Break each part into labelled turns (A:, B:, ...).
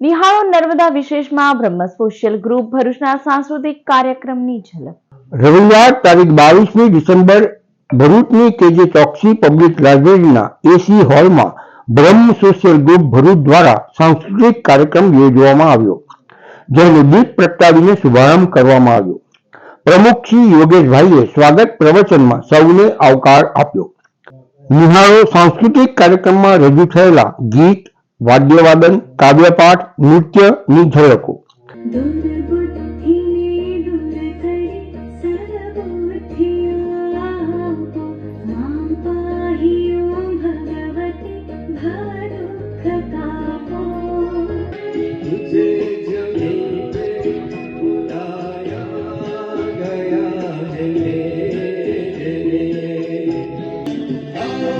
A: નિહાળો નર્મદા વિશેષમાં બ્રહ્મ social group ભરૂચના સાંસ્કૃતિક કાર્યક્રમની ઝલક.
B: રવિવાર તારીખ બાવીસમી ડિસેમ્બર ભરૂચની કેજે ચોકસી પબ્લિક લાઇબ્રેરીના એસી હોલમાં બ્રહ્મ સોશિયલ ગ્રુપ ભરૂચ દ્વારા સાંસ્કૃતિક કાર્યક્રમ યોજવામાં આવ્યો, જેનો દીપ પ્રગટાવીને શુભારંભ કરવામાં આવ્યો. પ્રમુખ શ્રી યોગેશભાઈએ સ્વાગત પ્રવચનમાં સૌને આવકાર આપ્યો. નિહાળો સાંસ્કૃતિક કાર્યક્રમમાં રજૂ થયેલા ગીત વાદ્યવાદન કાવ્યપાઠ નૃત્યની ઝલકો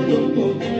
C: દુર્બુદ્ધિને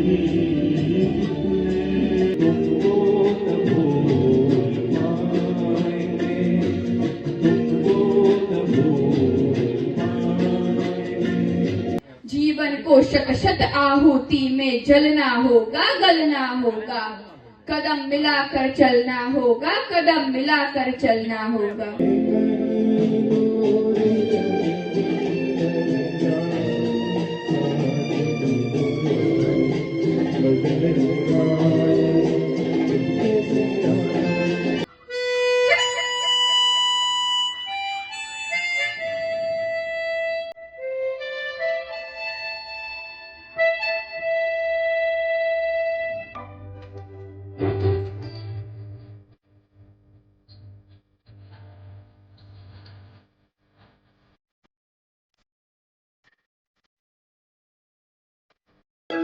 D: जीवन को शत शत आहुति में जलना होगा गलना होगा कदम मिलाकर चलना होगा कदम मिलाकर चलना होगा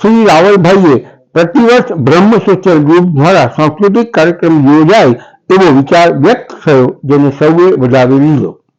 B: શ્રી રાવલભાઈએ પ્રતિવર્ષ બ્રહ્મ સોશિયલ ગ્રુપ દ્વારા સાંસ્કૃતિક કાર્યક્રમ યોજાય એવો વિચાર વ્યક્ત થયો, જેને સૌએ વધાવી લીધો.